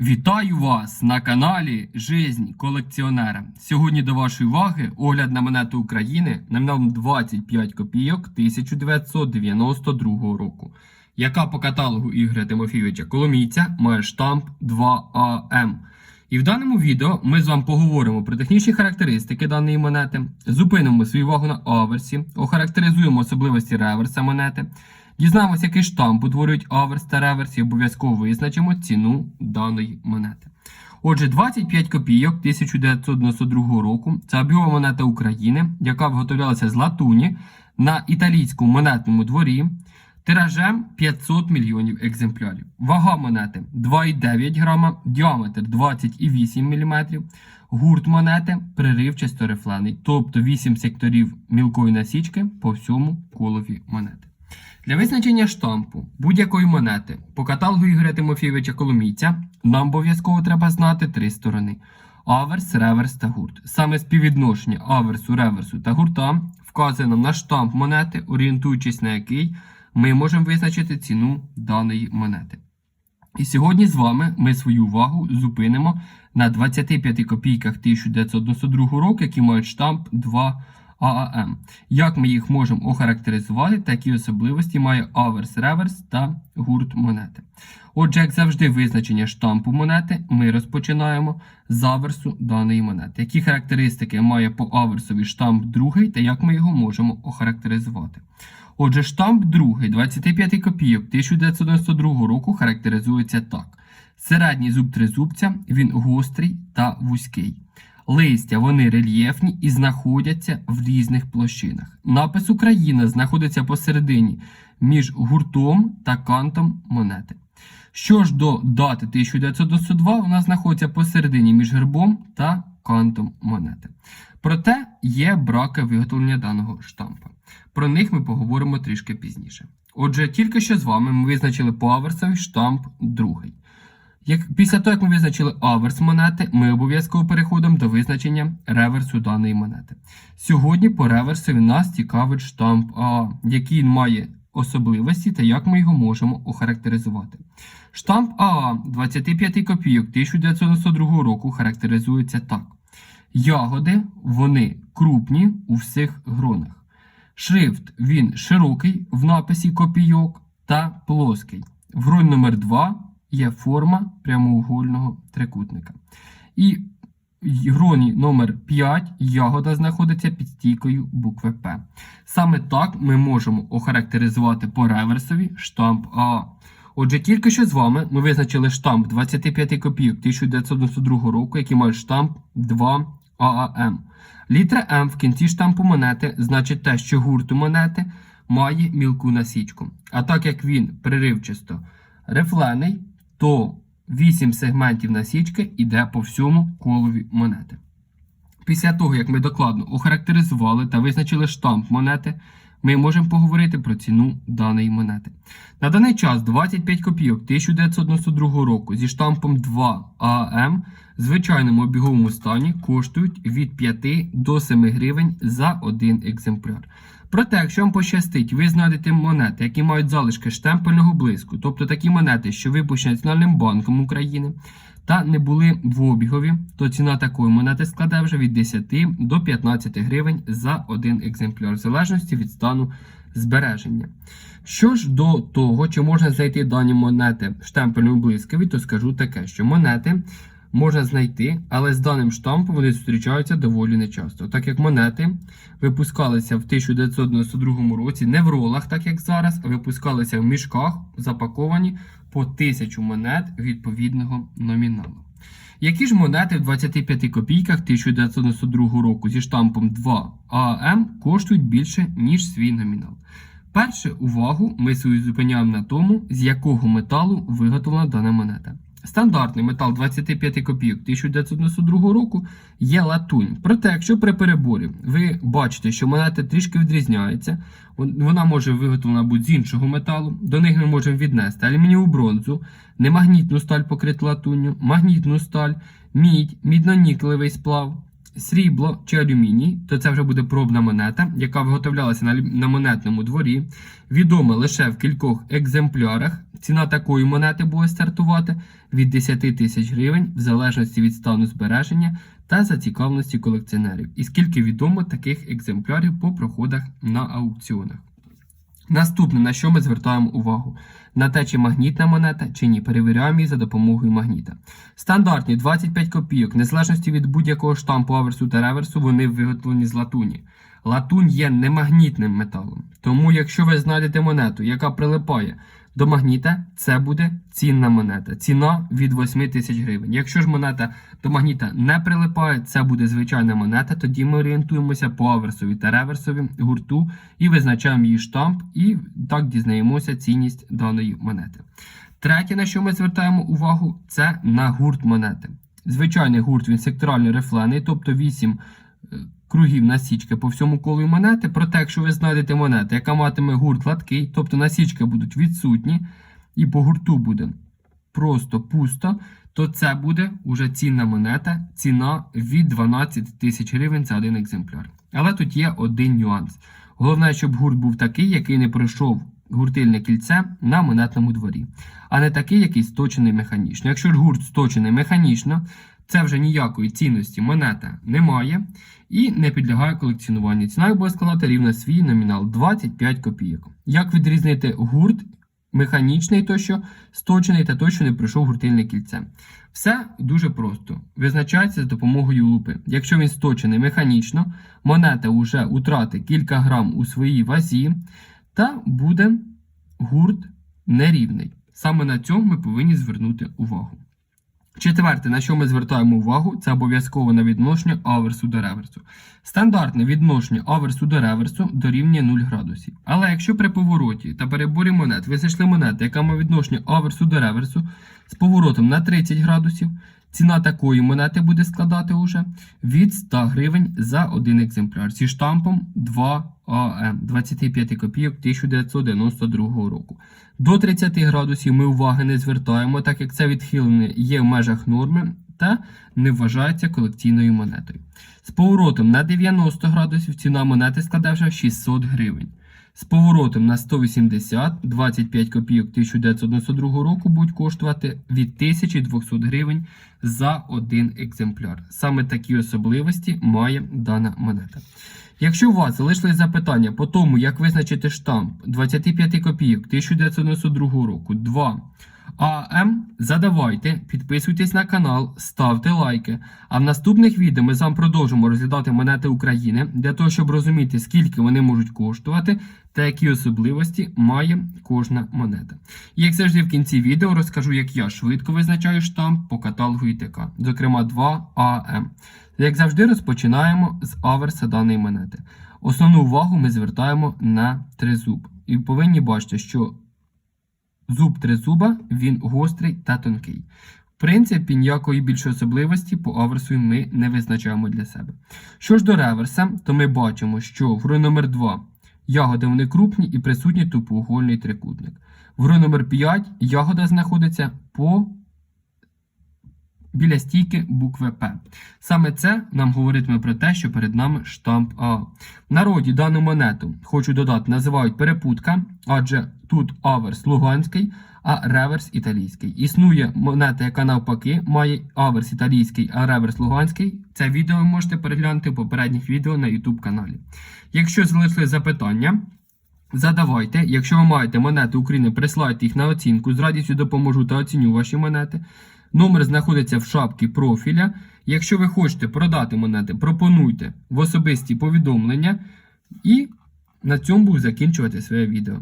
Вітаю вас на каналі Жизнь колекціонера. Сьогодні до вашої уваги огляд на монету України номіналом 25 копійок 1992 року, яка по каталогу Ігоря Тимофійовича Коломійця має штамп 2АМ. І в даному відео ми з вами поговоримо про технічні характеристики даної монети, зупинимо свою увагу на аверсі, охарактеризуємо особливості реверса монети, дізнаємося, який штамп утворюють аверс та реверс і обов'язково визначимо ціну даної монети. Отже, 25 копійок 1992 року це об'єма монета України, яка виготовлялася з латуні на італійському монетному дворі тиражем 500 мільйонів екземплярів. Вага монети 2,9 грама, діаметр 20,8 мм, гурт монети приривчасто рифлений, тобто 8 секторів мілкої насічки по всьому колові монети. Для визначення штампу будь-якої монети по каталогу Ігоря Тимофійовича Коломійця нам обов'язково треба знати три сторони: аверс, реверс та гурт. Саме співвідношення аверсу, реверсу та гурта вказує нам на штамп монети, орієнтуючись на який ми можемо визначити ціну даної монети. І сьогодні з вами ми свою увагу зупинимо на 25 копійках 1992 року, які мають штамп 2 ААМ. Як ми їх можемо охарактеризувати, такі особливості має аверс, реверс та гурт монети. Отже, як завжди, визначення штампу монети ми розпочинаємо з аверсу даної монети. Які характеристики має по аверсові штамп другий та як ми його можемо охарактеризувати? Отже, штамп другий 25 копійок 1992 року характеризується так: середній зуб тризубця, він гострий та вузький. Листя вони рельєфні і знаходяться в різних площинах. Напис Україна знаходиться посередині між гуртом та кантом монети. Що ж до дати 1992, вона знаходиться посередині між гербом та кантом монети. Проте є браки виготовлення даного штампа. Про них ми поговоримо трішки пізніше. Отже, тільки що з вами ми визначили по аверсові штамп другий. Як, після того, як ми визначили аверс монети, ми обов'язково переходимо до визначення реверсу даної монети. Сьогодні по реверсові нас цікавить штамп АА, який має особливості та як ми його можемо охарактеризувати. Штамп АА 25 копійок 1992 року характеризується так. Ягоди вони крупні у всіх гронах. Шрифт він широкий в написі копійок та плоский. В гронь номер 2 є форма прямоугольного трикутника. І гроні номер 5 ягода знаходиться під стійкою букви П. Саме так ми можемо охарактеризувати по реверсові штамп АА. Отже, тільки що з вами ми визначили штамп 25 копійок 1992 року, який має штамп 2 ААМ. Літера М в кінці штампу монети значить те, що гурт монети має мілку насічку. А так як він приривчасто рифлений, то 8 сегментів насічки йде по всьому колові монети. Після того, як ми докладно охарактеризували та визначили штамп монети, ми можемо поговорити про ціну даної монети. На даний час 25 копійок 1992 року зі штампом 2 АМ в звичайному обіговому стані коштують від 5 до 7 гривень за один екземпляр. Проте, якщо вам пощастить, ви знайдете монети, які мають залишки штемпельного блиску, тобто такі монети, що випущені Національним банком України, та не були в обігові, то ціна такої монети складе вже від 10 до 15 гривень за один екземпляр, в залежності від стану збереження. Що ж до того, чи можна знайти дані монети штемпельному блискові, то скажу таке, що монети можна знайти, але з даним штампом вони зустрічаються доволі нечасто, так як монети випускалися в 1992 році не в ролах, так як зараз, а випускалися в мішках, запаковані по тисячу монет відповідного номіналу. Які ж монети в 25 копійках 1992 року зі штампом 2 АМ коштують більше, ніж свій номінал? Перше увагу ми свою зупиняємо на тому, з якого металу виготовлена дана монета. Стандартний метал 25 копійок 1992 року є латунь. Проте, якщо при переборі ви бачите, що монета трішки відрізняється, вона може виготовлена бути з іншого металу, до них ми можемо віднести алюмінієву бронзу, немагнітну сталь покриту латунню, магнітну сталь, мідь, мідно-нікелевий сплав, срібло чи алюміній, то це вже буде пробна монета, яка виготовлялася на, монетному дворі. Відома лише в кількох екземплярах. Ціна такої монети буде стартувати від 10 тисяч гривень в залежності від стану збереження та зацікавленості колекціонерів. І скільки відомо таких екземплярів по проходах на аукціонах. Наступне, на що ми звертаємо увагу? На те, чи магнітна монета, чи ні. Перевіряємо її за допомогою магніта. Стандартні 25 копійок, незалежності від будь-якого штампу аверсу та реверсу, вони виготовлені з латуні. Латунь є немагнітним металом. Тому, якщо ви знайдете монету, яка прилипає до магніта, це буде цінна монета. Ціна від 8 тисяч гривень. Якщо ж монета до магніта не прилипає, це буде звичайна монета. Тоді ми орієнтуємося по аверсові та реверсові гурту і визначаємо її штамп, і так дізнаємося цінність даної монети. Третє, на що ми звертаємо увагу, це на гурт монети. Звичайний гурт він секторально рифлений, тобто 8 е, кругів насічки по всьому колу монети. Проте, якщо ви знайдете монету, яка матиме гурт гладкий, тобто насічки будуть відсутні, і по гурту буде просто пусто, то це буде уже цінна монета, ціна від 12 тисяч гривень за один екземпляр. Але тут є один нюанс. Головне, щоб гурт був такий, який не пройшов гуртильне кільце на монетному дворі, а не такий, який сточений механічно. Якщо ж гурт сточений механічно, це вже ніякої цінності монета не має і не підлягає колекціонуванню. Ціна буде складати рівно свій номінал 25 копійок. Як відрізнити гурт механічний, той, що сточений, та той, що не пройшов гуртильне кільце? Все дуже просто. Визначається за допомогою лупи. Якщо він сточений механічно, монета вже утратить кілька грам у своїй вазі, та буде гурт нерівний. Саме на цьому ми повинні звернути увагу. Четверте, на що ми звертаємо увагу, це обов'язково на відношення аверсу до реверсу. Стандартне відношення аверсу до реверсу дорівнює 0 градусів. Але якщо при повороті та переборі монет ви знайшли монету, яка має відношення аверсу до реверсу з поворотом на 30 градусів, ціна такої монети буде складати уже від 100 гривень за один екземпляр зі штампом 2АМ 25 копійок 1992 року. До 30 градусів ми уваги не звертаємо, так як це відхилення є в межах норми та не вважається колекційною монетою. З поворотом на 90 градусів ціна монети складе вже 600 гривень. З поворотом на 180 25 копійок 1992 року будуть коштувати від 1200 гривень за один екземпляр. Саме такі особливості має дана монета. Якщо у вас залишились запитання по тому, як визначити штамп 25 копійок 1992 року 2 АМ, задавайте, підписуйтесь на канал, ставте лайки. А в наступних відео ми з вами продовжимо розглядати монети України для того, щоб розуміти, скільки вони можуть коштувати та які особливості має кожна монета. І як завжди в кінці відео розкажу, як я швидко визначаю штамп по каталогу ІТК, зокрема 2 АМ. Як завжди, розпочинаємо з аверса даної монети. Основну увагу ми звертаємо на тризуб. І повинні бачити, що зуб тризуба він гострий та тонкий. В принципі, ніякої більшої особливості по аверсу ми не визначаємо для себе. Що ж до реверса, то ми бачимо, що в рой номер 2 ягоди вони крупні і присутній тупоугольний трикутник. В рой номер 5 ягода знаходиться по біля стійки букви П. Саме це нам говоритиме про те, що перед нами штамп А. В народі дану монету, хочу додати, називають перепутка, адже тут аверс луганський, а реверс італійський. Існує монета, яка навпаки має аверс італійський, а реверс луганський. Це відео ви можете переглянути в попередніх відео на YouTube каналі. Якщо залишили запитання, Задавайте, якщо ви маєте монети України, присилайте їх на оцінку. З радістю допоможу та оціню ваші монети. Номер знаходиться в шапці профіля. Якщо ви хочете продати монети, пропонуйте в особисті повідомлення. І на цьому буду закінчувати своє відео.